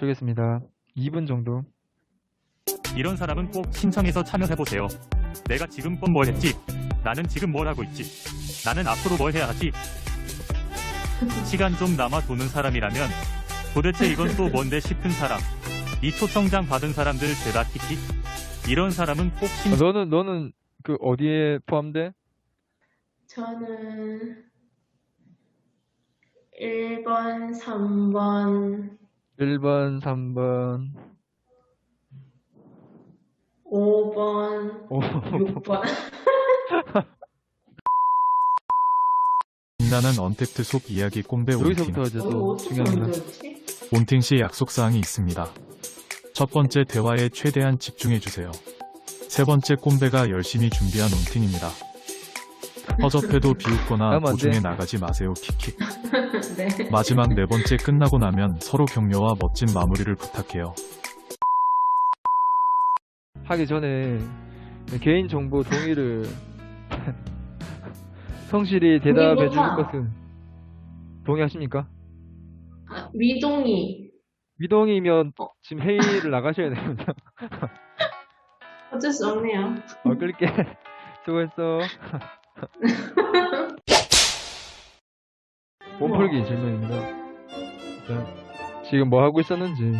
주겠습니다. 2분 정도. 이런 사람은 꼭 신청해서 참여해보세요. 내가 지금껏 뭘 했지? 나는 지금 뭘 하고 있지? 나는 앞으로 뭘 해야 하지? 시간 좀 남아 도는 사람이라면 도대체 이건 또 뭔데 싶은 사람. 이 초청장 받은 사람들 죄다 키키? 이런 사람은 꼭 신... 아, 너는 너는 그 어디에 포함돼? 저는 1번, 3번, 1번, 3번, 5번, 5. 6번. 빛나는 언택트 속 이야기 꼼배 온팅. 여기서부터 이제 또 어, 어떻게 중요합니다. 만들었지? 온팅 시 약속 사항이 있습니다. 첫 번째 대화에 최대한 집중해 주세요. 세 번째 꼼배가 열심히 준비한 온팅입니다. 허접해도 비웃거나 도중에 돼. 나가지 마세요 키키. 네. 마지막 네 번째 끝나고 나면 서로 격려와 멋진 마무리를 부탁해요. 하기 전에 개인 정보 동의를 성실히 대답해 못함. 것은 동의하십니까? 아, 미동이 미동이면 어. 지금 회의를 나가셔야 됩니다. 어쩔 수 없네요. 어, 끌게. 수고했어. 몸풀기 질문입니다. 자, 지금 뭐 하고 있었는지.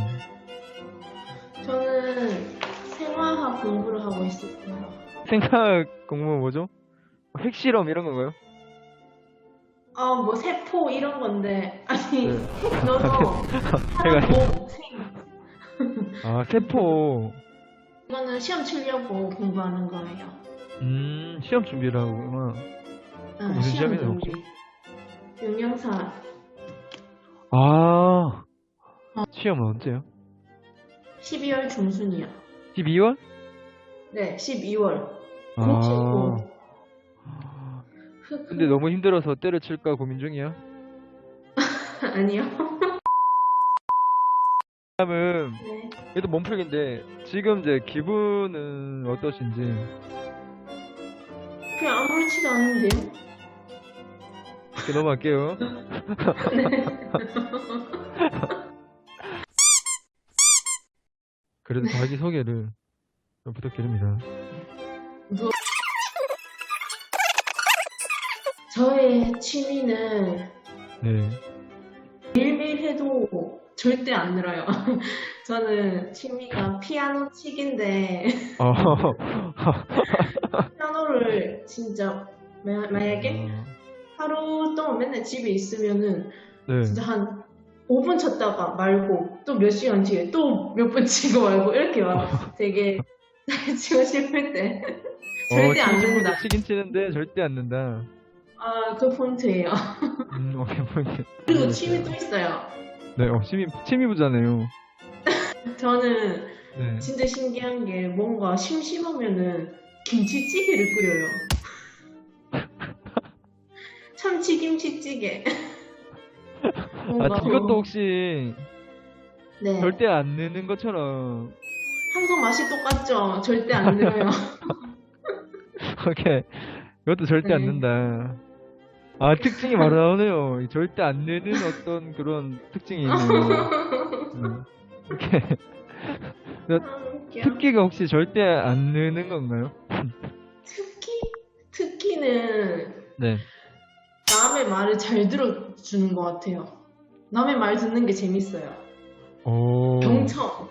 저는 생화학 공부를 하고 있었어요. 생각 공부 뭐죠? 핵실험 이런 건가요? 아, 뭐 세포 이런 건데 아니 네. 너도 제가 사람 생 아 세포. 이거는 시험 치려고 공부하는 거예요. 음 시험 준비를 하구나. 아, 무슨 시험 시험이에요? 준비. 영양사 아 시험은 언제요? 12월 중순이요. 12월? 네, 12월. 아 고치고. 근데 너무 힘들어서 때려칠까 고민 중이야. 아니요. 다음은 네. 얘도 몸풀기인데 지금 이제 기분은 어떠신지. 그냥 아무렇지도 않은데요. 이렇게 넘어갈게요. 그래도 자기 소개를 좀 부탁드립니다. 저의 취미는 네. 매일매일 해도 절대 안 늘어요. 저는 취미가 피아노 치기인데 어. 피아노를 진짜 마- 만약에 하루 동안 맨날 집에 있으면은 네. 진짜 한 5분 쳤다가 말고 또 몇 시간 뒤에 또 몇 분 치고 말고 이렇게 막 되게 잘 치고 싶을 때 절대 안 치긴 는다. 치긴 치는데 절대 안 는다. 아, 그 포인트예요. 음, 오케이, 포인트. 그리고 취미 또 있어요. 네, 어, 취미, 취미부잖아요. 저는 네. 진짜 신기한 게 뭔가 심심하면은 김치찌개를 끓여요. 참치 김치찌개. 뭔가 아, 이것도 혹시 네. 절대 안 느는 것처럼. 항상 맛이 똑같죠. 절대 안 늘어요. 오케이. 이것도 절대 안 네. 는다. 아, 특징이 바로 나오네요. 이 절대 안 느는 어떤 그런 특징이 있네요. 음, 오케이. 아, 웃겨. 특기가 혹시 절대 안 느는 건가요? 특기? 특기는 네. 남의 말을 잘 들어주는 것 같아요. 남의 말 듣는 게 재밌어요. 오. 경청.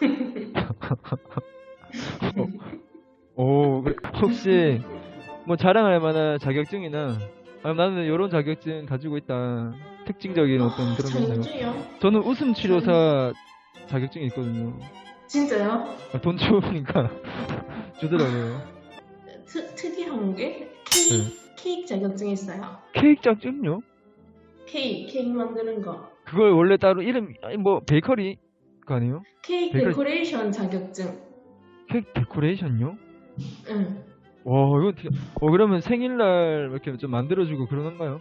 오, 그- 혹시 뭐 자랑할 만한 자격증이나 아, 나는 이런 자격증 가지고 있다. 특징적인 어떤 그런 게 있나요? 자격증이요? 저는 웃음 치료사 자격증이 있거든요. 진짜요? 아, 돈 주니까 주더라고요. 트, 특이한 게 네. 케이크, 케이크 자격증이 있어요. 케이크 자격증요? 케이크, 케이크 만드는 거. 그걸 원래 따로 이름 아니 뭐 베이커리 거 아니에요? 케이크 베이커리- 데코레이션 자격증. 케이크 데코레이션요? 응. 와 이거 어떻게? 어 그러면 생일날 이렇게 좀 만들어주고 그러는가요?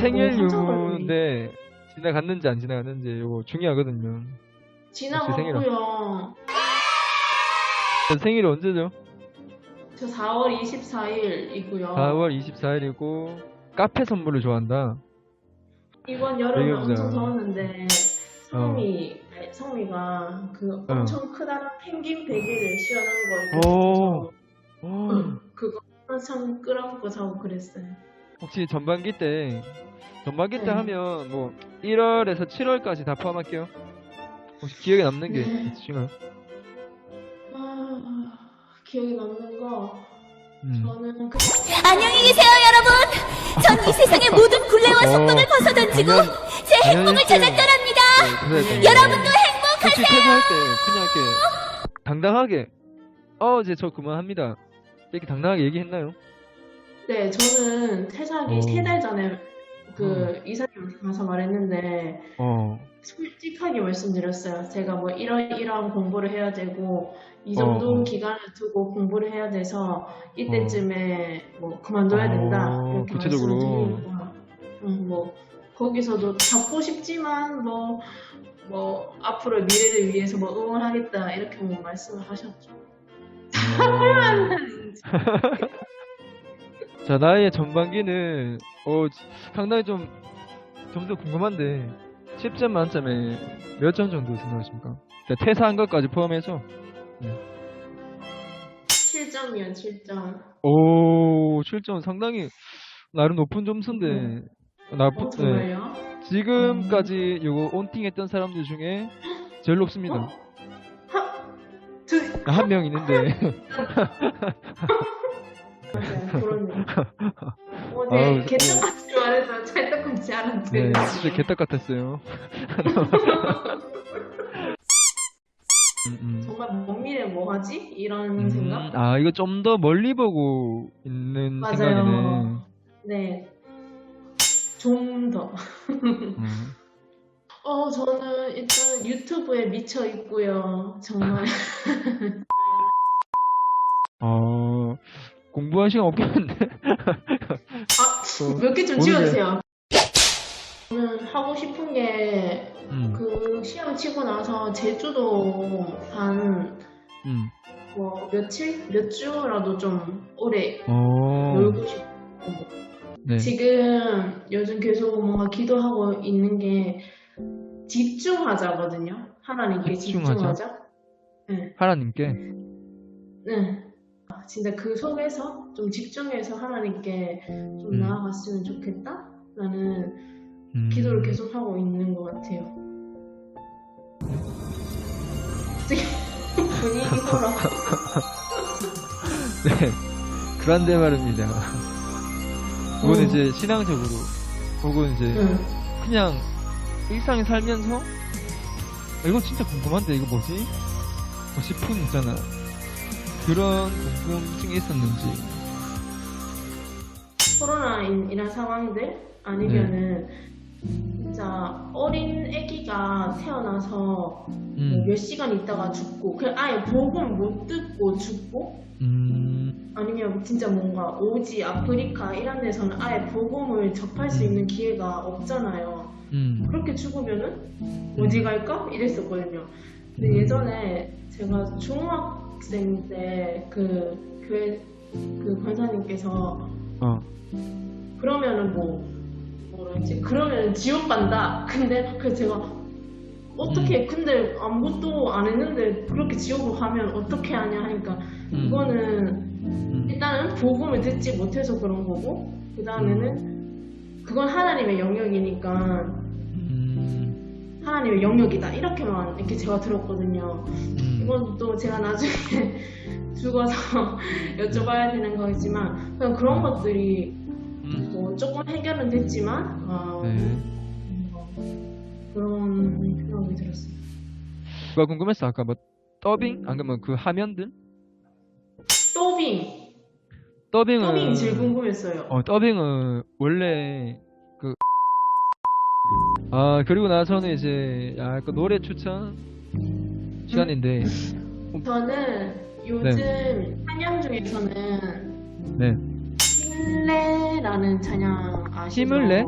생일 어, 유무인데 지나갔는지 안 지나갔는지 이거 중요하거든요. 지나갔고요. 생일이 언제죠? 저 4월 24일이고요. 4월 24일이고 카페 선물을 좋아한다. 이번 여름에. 엄청 더웠는데 성미 아니, 성미가 그 엄청 크다란 펭귄 베개를 시원한 거 오. 오. 그거 한참 끌어안고 자고 그랬어요. 혹시 전반기 때 전반기 때 네. 하면 뭐 1월에서 7월까지 다 포함할게요. 혹시 기억에 남는 게 네. 있으신가요? 아, 기억에 남는 거 음. 저는 그 안녕히 계세요, 여러분. 전 이 세상의 모든 굴레와 어, 속박을 벗어던지고 당연- 제 행복을 찾아. 떠납니다. 네, 여러분도 혹시 퇴사할 때 그냥 이렇게 당당하게 어 이제 저 그만합니다. 이렇게 당당하게 얘기했나요? 네, 저는 퇴사하기 어. 세달 전에 그 이사님한테 가서 말했는데 어. 솔직하게 말씀드렸어요. 제가 뭐 이런 이런 공부를 해야 되고 이 정도 어, 어. 기간을 두고 공부를 해야 돼서 이때쯤에 뭐 그만둬야 된다 어, 구체적으로. 음, 뭐 거기서도 잡고 싶지만 뭐뭐 앞으로 미래를 위해서 뭐 응원하겠다 이렇게 뭐 말씀을 하셨죠. 자 나의 전반기는 어 지- 상당히 좀 점수 궁금한데 10점 만점에 몇 점 정도 생각하십니까? 그러니까 퇴사한 것까지 포함해서 7점이요, 7점. 오 7점 상당히 나름 높은 점수인데 나쁜 어, 정말요? 지금까지 요거 온팅했던 사람들 중에 제일 높습니다. 어? 하, 두, 한명 있는데 아우, 어제 개떡같이 말해서 찰떡같이 알았는데. 네 진짜 개떡 같았어요. 음, 음. 정말 먼 미래 뭐 하지? 이런 음, 생각? 아 이거 좀 더 멀리 보고 있는 생각이네. 맞아요. 네. 좀 더. 음. 어, 저는 일단 유튜브에 미쳐 있고요. 정말. 어 공부할 시간 없겠는데. 아, 어, 몇개좀 오늘 지워주세요. 저는 하고 싶은 게, 음, 그, 시험 치고 나서 제주도 한, 음. 뭐, 며칠? 몇 주라도 좀 오래 어, 놀고 싶고. 네. 지금 요즘 계속 뭔가 기도하고 있는 게 집중하자거든요. 하나님께 집중하자. 집중하자. 네. 하나님께. 네. 아, 진짜 그 속에서 좀 집중해서 하나님께 좀 음. 나아갔으면 좋겠다? 라는 음. 기도를 계속 하고 있는 것 같아요. 분위기 호러. 네. 그란데 말입니다. 그건 음. 이제 신앙적으로 혹은 이제 응. 그냥 일상에 살면서 아, 이거 진짜 궁금한데 이거 뭐지? 뭐 싶은 있잖아. 그런 궁금증이 있었는지. 코로나 이런 상황들 아니면은 진짜 어린 아기가 태어나서 뭐 음. 몇 시간 있다가 죽고 그냥 아예 복음 못 듣고 죽고 음. 아니면 진짜 뭔가 오지 아프리카 이런 데서는 아예 복음을 접할 수 음. 있는 기회가 없잖아요. 음. 그렇게 죽으면은 어디 갈까 이랬었거든요. 근데 음. 예전에 제가 중학 생 때 그 교회 그 권사님께서 어. 그러면은 뭐 뭐라지 그러면 지옥 간다. 근데 그 제가 어떻게 근데 아무것도 안 했는데 그렇게 지옥을 가면 어떻게 하냐 하니까 음. 이거는 음. 일단은 복음을 듣지 못해서 그런 거고 그 다음에는 그건 하나님의 영역이니까 음. 하나님의 영역이다 이렇게만 이렇게 제가 들었거든요. 음. 이건 또 제가 나중에 죽어서 여쭤봐야 되는 거지만 그냥 그런 것들이 음. 뭐 조금 해결은 됐지만 어, 네. 그런 생각이 들었어요. 그거 궁금했어. 아까 뭐 더빙? 안 그러면 그 화면들? 더빙 더빙은 더빙 제일 궁금했어요. 어, 더빙은 원래 그 아, 그리고 나서는 이제 약간 노래 추천 시간인데 저는 요즘 찬양 중에서는 네. 힘내라는 찬양 아시죠? 힘을 내?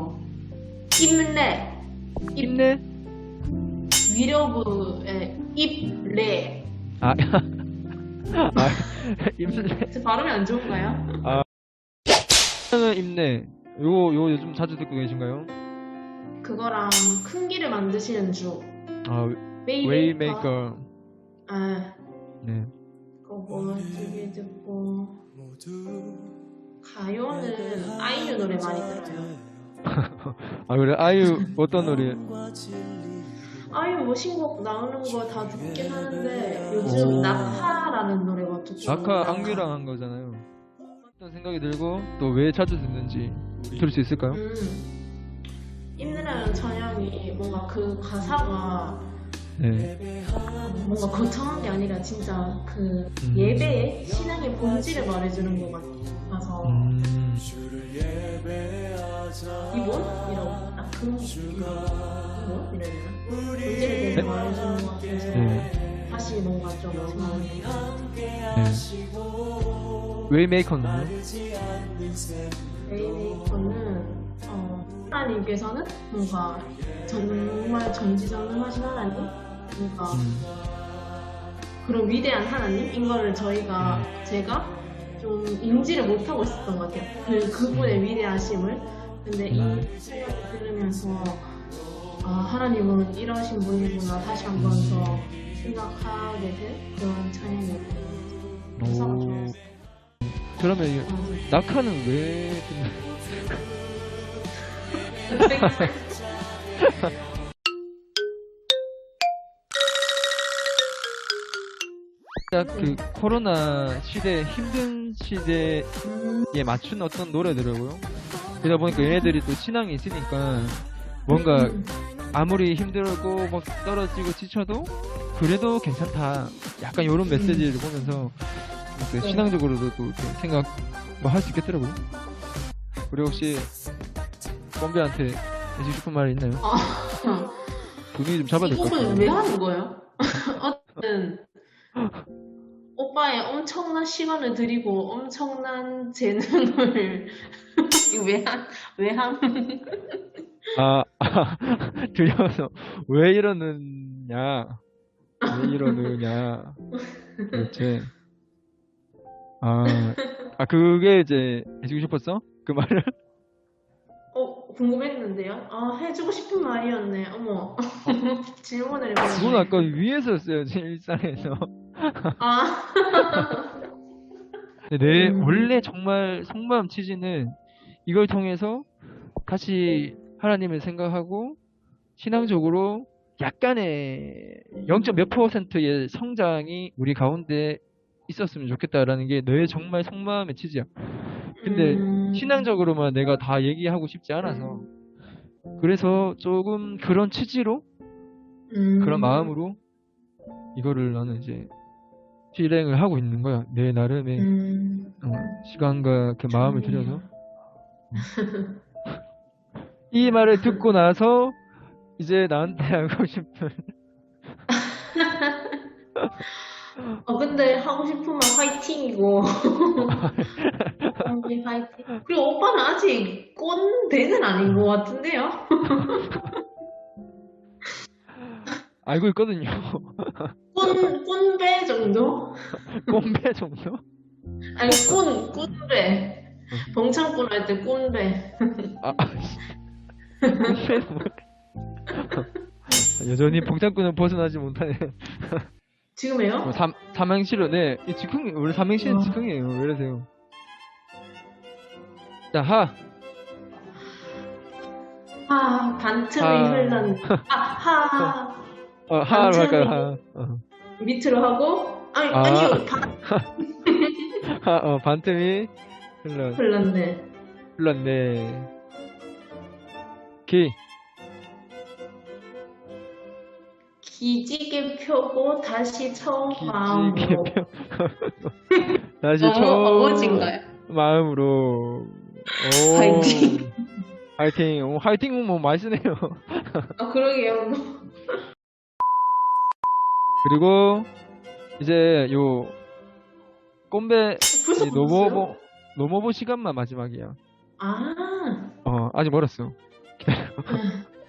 힘내 힘내? 위로부의 입내 아, 아 힘내. 제 발음이 안 좋은가요? 힘내. 요거 요거 요즘 자주 듣고 계신가요? 그거랑 큰 길을 만드시는 주 아, 웨이메이커 웨이메이커. 아 네. 그거 되게 듣고 가요는 아이유 노래 많이 들어요 아, 그래? 아유, 어떤 노래? 아이유 뭐 신곡 나오는 거 다 듣긴 하는데 요즘 오. 낙하라는 노래가 또 좀- 낙하 악뮤랑 한 거잖아요. 어떤 생각이 들고, 또 왜 자주 듣는지 들을 수 있을까요? 음. 임느라는 전형이 뭔가 그 가사가 네. 뭔가 거창한 게 아니라 진짜 그 음. 예배의 신앙의 본질을 말해주는 것 같아서 음, 이본? 이라고 딱그 이본? 이래야 되나? 본질에 대해서 말해주는 것 같아서 네. 다시 뭔가 좀 생각이 네. 웨이메이커는요? 메이커는 어, 하나님께서는 뭔가 정말 전지전능하신 하나님 뭔가 음, 그런 위대한 하나님인 거를 저희가 제가 좀 인지를 못하고 있었던 것 같아요. 그 그분의 위대하심을. 근데 이 음. 찬양을 들으면서 아 하나님은 이러신 분이구나 다시 한 번 더 생각하게 된 그런 오. 좋았어요. 그러면 이 어, 낙하는 왜 딱그 코로나 시대 힘든 시대에 맞춘 어떤 노래더라고요. 그러다 보니까 얘네들이 또 신앙이 있으니까 뭔가 아무리 힘들고 막 떨어지고 지쳐도 그래도 괜찮다. 약간 이런 메시지를 보면서. 신앙적으로도 또 생각 뭐할수 있겠더라고요. 그리고 혹시 껌비한테 해주고 싶은 말 있나요? 아, 분위기 좀 잡아야 될것 이곡은 같아요. 왜 하는 거예요? 어쨌든 오빠의 엄청난 시간을 들이고 엄청난 재능을 이거 왜 한, 왜 한, 아, 아 들려서 왜 이러느냐? 왜 이러느냐? 도대체. 아, 아 그게 이제 해주고 싶었어? 그 말을? 어, 궁금했는데요? 아, 해주고 싶은 말이었네. 어머. 질문을 해보네. 그건 아까 위에서 했어야지 일상에서. 아, 내 음. 원래 정말 속마음 취지는 이걸 통해서 다시 하나님을 생각하고 신앙적으로 약간의 0. 몇 퍼센트의 성장이 우리 가운데 있었으면 좋겠다라는 게내 정말 속마음의 취지야. 근데 음, 신앙적으로만 내가 다 얘기하고 싶지 않아서 그래서 조금 그런 취지로 음, 그런 마음으로 이거를 나는 이제 실행을 하고 있는 거야. 내 나름의 음, 어, 시간과 그 마음을 들여서 이 말을 듣고 나서 이제 나한테 하고 싶은 어, 근데 하고 싶으면 화이팅이고. 화이팅. 그리고 오빠는 아직 꼰대는 아닌 것 같은데요? 알고 있거든요. 꼰, 꼰배 정도? 꼼배 정도? 아니, 꼰, 꼰배. 동창꾼 할 때 꼰배. 아, 뭐 여전히 봉창꾼은 벗어나지 못하네. 지금에요? 어, 삼, 삼행시로, 네. 이 즉흥, 원래 삼행시는 와. 즉흥이에요. 왜 이러세요? 자, 하. 아, 반틈이 하. 흘렀네. 아, 하. 어, 하로 할까요, 하. 어. 밑으로 하고, 아니, 아. 아니요, 반 하, 어, 반틈이 흘러, 흘렀네. 흘렀네. 기. 기지개 펴고 다시 처음 기지개 마음으로. 펴. 다시 어머, 처음. 어거진가요? 마음으로. 오. 화이팅. 화이팅. 오, 화이팅은 뭐 많이 쓰네요. 아, 그러게요. 그리고 이제 요 꼼배? 노모보 노모보 시간만 마지막이야. 아, 어 아직 멀었어.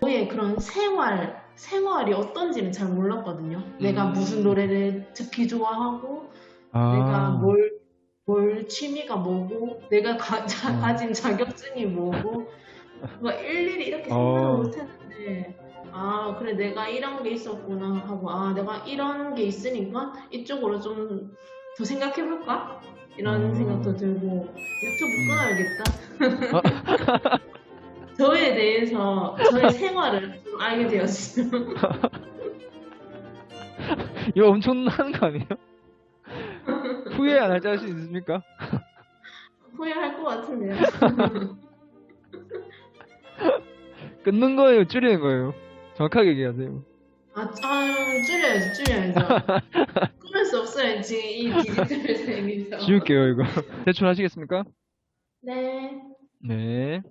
저의 그런 생활, 생활이 어떤지는 잘 몰랐거든요. 내가 음. 무슨 노래를 듣기 좋아하고, 아 내가 뭘, 뭘 취미가 뭐고, 내가 가, 자- 어. 가진 자격증이 뭐고, 뭐 일일이 이렇게 어. 생각을 못했는데 아 그래 내가 이런 게 있었구나 하고 아 내가 이런 게 있으니까 이쪽으로 좀 더 생각해볼까 이런 어. 생각도 들고 유튜브 끊어야겠다 아, 저에 대해서 저의 생활을 좀 알게 되었어요 이거 엄청난 거 아니에요? 후회 안 할 자신 있습니까? 후회할 것 같은데요 끊는 거예요? 줄이는 거예요? 정확하게 얘기하세요. 아, 아 줄여야지 줄여야죠 끊을 수 없어요 지금 이 디지털 세계에서 지울게요, 이거. 대출 하시겠습니까? 네 네.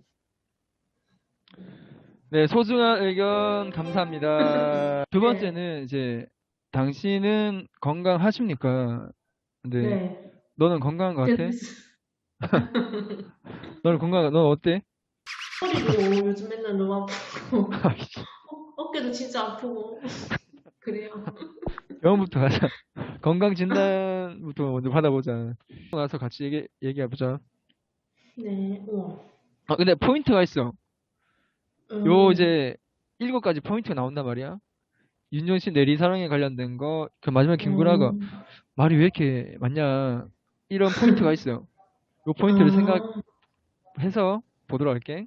네, 소중한 의견 감사합니다. 두 번째는 이제 당신은 건강하십니까? 근데 네. 너는 건강한 것 같아? 너는 건강, 넌 어때? 허리도 요즘 맨날 너무 아프고 어, 어깨도 진짜 아프고 그래요. 병원부터 가자. 건강 진단부터 먼저 받아보자. 나서 같이 얘기 얘기해보자. 네. 우와. 아 근데 포인트가 있어. 음, 요 이제 일곱 가지 포인트가 나온단 말이야. 윤정 씨 내리 사랑에 관련된 거, 그 마지막 김구라가 음, 말이 왜 이렇게 많냐. 이런 포인트가 있어요. 요 포인트를 아, 생각해서 보도록 할게.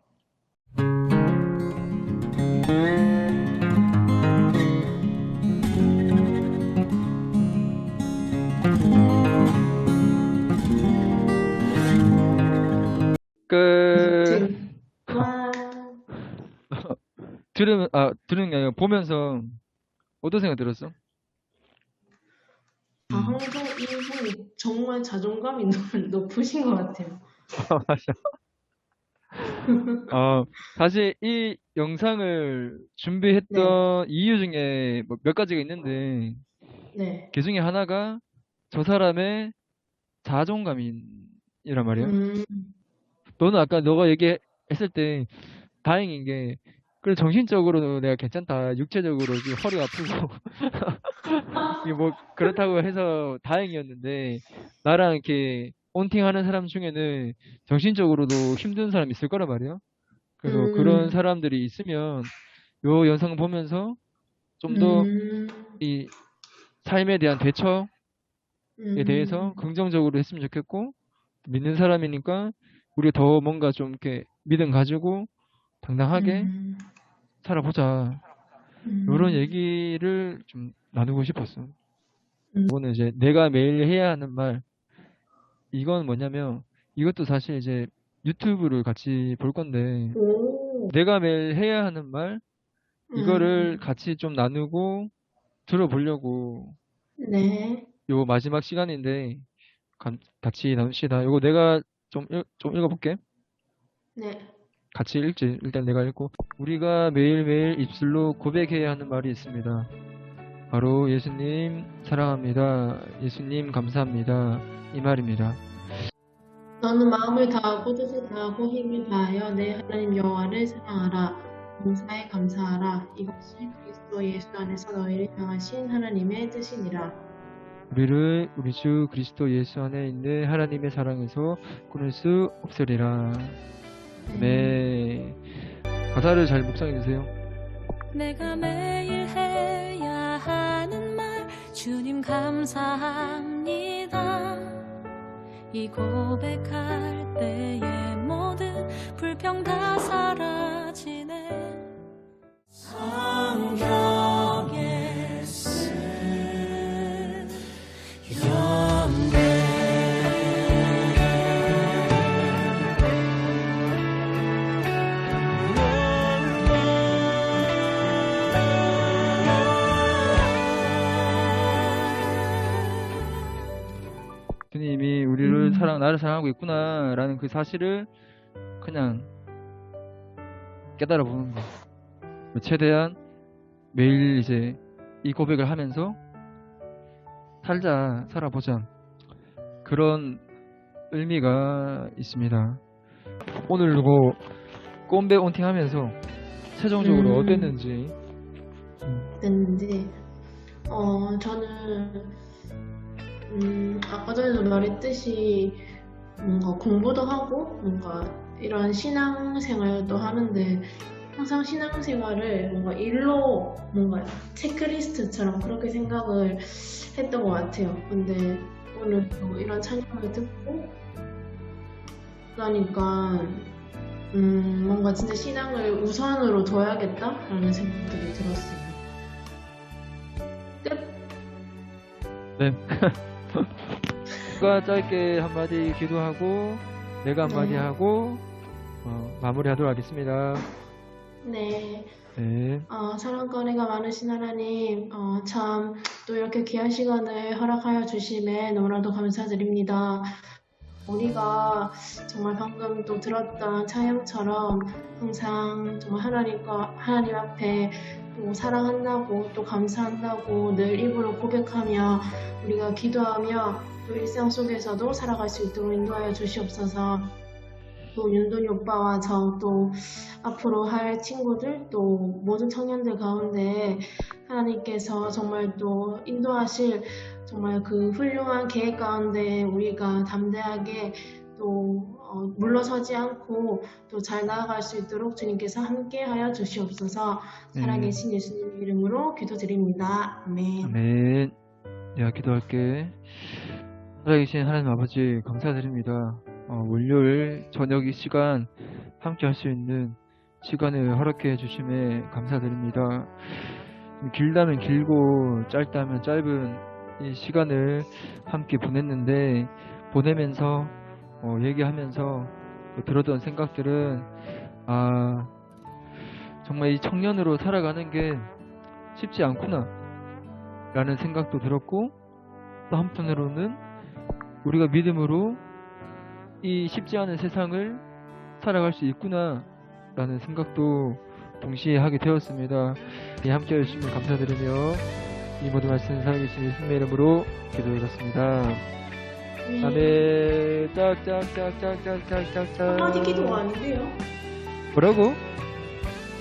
들으면, 아, 들은 게 아니라 보면서 어떤 생각 들었어? 아, 항상 이분이 정말 자존감이 높- 높으신 것 같아요. 맞아. 어, 사실 이 영상을 준비했던 이유 중에 뭐몇 가지가 있는데, 네. 그 중에 하나가 저 사람의 자존감이란 말이야. 음, 너는 아까 너가 얘기했을 때 다행인 게, 그래, 정신적으로는 내가 괜찮다. 육체적으로 지금 허리가 아프고, 이게 뭐, 그렇다고 해서 다행이었는데, 나랑 이렇게 온팅하는 사람 중에는 정신적으로도 힘든 사람이 있을 거란 말이야. 그래서 음. 그런 사람들이 있으면, 요 영상 보면서 좀 더이 음, 삶에 대한 대처, 에 음, 대해서 긍정적으로 했으면 좋겠고 믿는 사람이니까 우리가 더 뭔가 좀 이렇게 믿음 가지고 당당하게 음, 살아보자 음, 이런 얘기를 좀 나누고 싶었어. 음. 이거는 이제 내가 매일 해야 하는 말 이건 뭐냐면 이것도 사실 이제 유튜브를 같이 볼 건데 오, 내가 매일 해야 하는 말 이거를 음, 같이 좀 나누고 들어보려고 네. 요 마지막 시간인데 감- 같이 나눕시다. 요거 내가 좀, 읽, 좀 읽어볼게. 네. 같이 읽지. 일단 내가 읽고. 우리가 매일매일 입술로 고백해야 하는 말이 있습니다. 바로 예수님 사랑합니다. 예수님 감사합니다. 이 말입니다. 너는 마음을 다하고 뜻을 다하고 힘을 다하여 내 하나님 여호와를 사랑하라. 감사에 감사하라. 이것이 그리스도 예수 안에서 너희를 향하신 하나님의 뜻이니라. 우리를 우리 주 그리스도 예수 안에 있는 하나님의 사랑에서 끊을 수 없으리라. 네. 가사를 잘 묵상해 주세요. 내가 매일 해야 하는 말 주님 감사합니다 이 고백할 때의 모든 불평 다 사라지네 성경 사랑, 나를 사랑하고 있구나라는 그 사실을 그냥 깨달아 보는 거. 최대한 매일 이제 이 고백을 하면서 살자, 살아보자. 그런 의미가 있습니다. 오늘 뭐 꼼배 온팅 하면서 최종적으로 음. 어땠는지 됐는지 어 저는 음 아까 전에도 말했듯이 뭔가 공부도 하고 뭔가 이런 신앙생활도 하는데 항상 신앙생활을 뭔가 일로 뭔가 체크리스트처럼 그렇게 생각을 했던 것 같아요. 근데 오늘 또 이런 찬양을 듣고 나니까 음, 뭔가 진짜 신앙을 우선으로 둬야겠다라는 생각들이 들었어요. 끝. 네. 누가 짧게 한마디 기도하고 내가 한마디 네. 하고 어, 마무리하도록 하겠습니다. 네. 네. 어, 사랑거리가 많으신 하나님, 어, 참, 또 이렇게 귀한 시간을 허락하여 주심에 너무나도 감사드립니다. 우리가 정말 방금 또 들었던 찬양처럼 항상 정말 하나님과, 하나님 앞에 또 사랑한다고 또 감사한다고 늘 입으로 고백하며 우리가 기도하며 또 일상 속에서도 살아갈 수 있도록 인도하여 주시옵소서. 또 윤돈이 오빠와 저 또 앞으로 할 친구들 또 모든 청년들 가운데 하나님께서 정말 또 인도하실 정말 그 훌륭한 계획 가운데 우리가 담대하게 또 어, 물러서지 않고 또 잘 나아갈 수 있도록 주님께서 함께하여 주시옵소서 살아계신 예수님 이름으로 기도드립니다. 아멘. 아멘. 내가 기도할게. 살아계신 하나님 아버지 감사드립니다. 어, 월요일 저녁 이 시간 함께 할 수 있는 시간을 허락해 주심에 감사드립니다. 길다면 길고 짧다면 짧은 이 시간을 함께 보냈는데 보내면서 어, 얘기하면서 또 들었던 생각들은 아 정말 이 청년으로 살아가는 게 쉽지 않구나 라는 생각도 들었고 또 한편으로는 우리가 믿음으로 이 쉽지 않은 세상을 살아갈 수 있구나 라는 생각도 동시에 하게 되었습니다. 네, 함께 해주시면 감사드리며 이 모든 말씀 살아계신 예수님의 이름으로 기도드렸습니다. 아멘 짝짝짝짝짝짝짝짝 한마디 기도가 아닌데요? 뭐라고?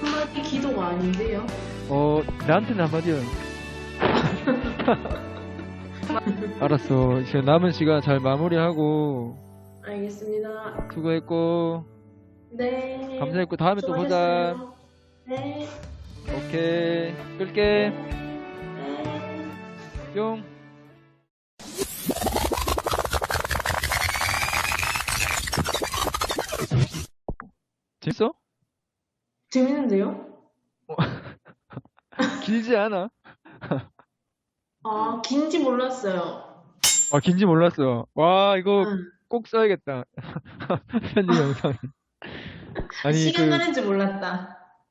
한마디 기도가 아닌데요? 어 나한테는 한마디요 알았어 이제 남은 시간 잘 마무리하고 알겠습니다. 수고했고 네. 감사했고 다음에 또 보자 수고하셨어요. 네. 오케이 끌게 네. 뿅 재밌는데요? 길지 않아? 아, 긴지 몰랐어요. 아 긴지 몰랐어 와 이거 응. 꼭 써야겠다 편집 영상 아니 시간 그 가는 줄 몰랐다.